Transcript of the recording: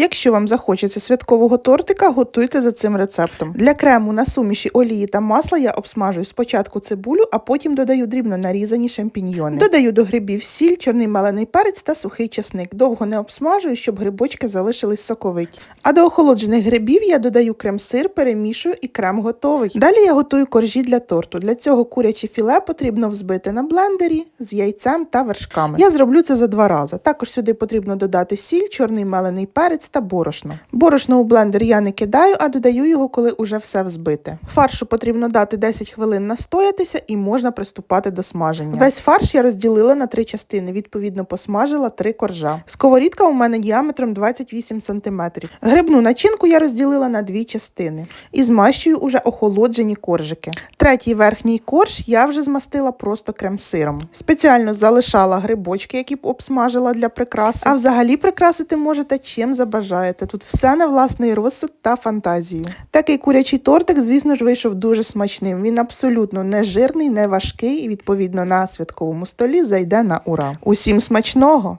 Якщо вам захочеться святкового тортика, готуйте за цим рецептом. Для крему на суміші олії та масла я обсмажую спочатку цибулю, а потім додаю дрібно нарізані шампіньйони. Додаю до грибів сіль, чорний мелений перець та сухий часник. Довго не обсмажую, щоб грибочки залишились соковиті. А до охолоджених грибів я додаю крем-сир, перемішую і крем готовий. Далі я готую коржі для торту. Для цього куряче філе потрібно взбити на блендері з яйцем та вершками. Я зроблю це за два рази. Також сюди потрібно додати сіль, чорний мелений перець та борошно. Борошно у блендер я не кидаю, а додаю його, коли уже все взбите. Фаршу потрібно дати 10 хвилин настоятися і можна приступати до смаження. Весь фарш я розділила на три частини, відповідно посмажила три коржа. Сковорідка у мене діаметром 28 см. Грибну начинку я розділила на дві частини і змащую уже охолоджені коржики. Третій верхній корж я вже змастила просто крем-сиром. Спеціально залишала грибочки, які б обсмажила для прикраси. А взагалі прикрасити можете чим забажаєте. Тут все на власний розсуд та фантазію. Такий курячий тортик, звісно ж, вийшов дуже смачним. Він абсолютно не жирний, не важкий і відповідно на святковому столі зайде на ура. Усім смачного!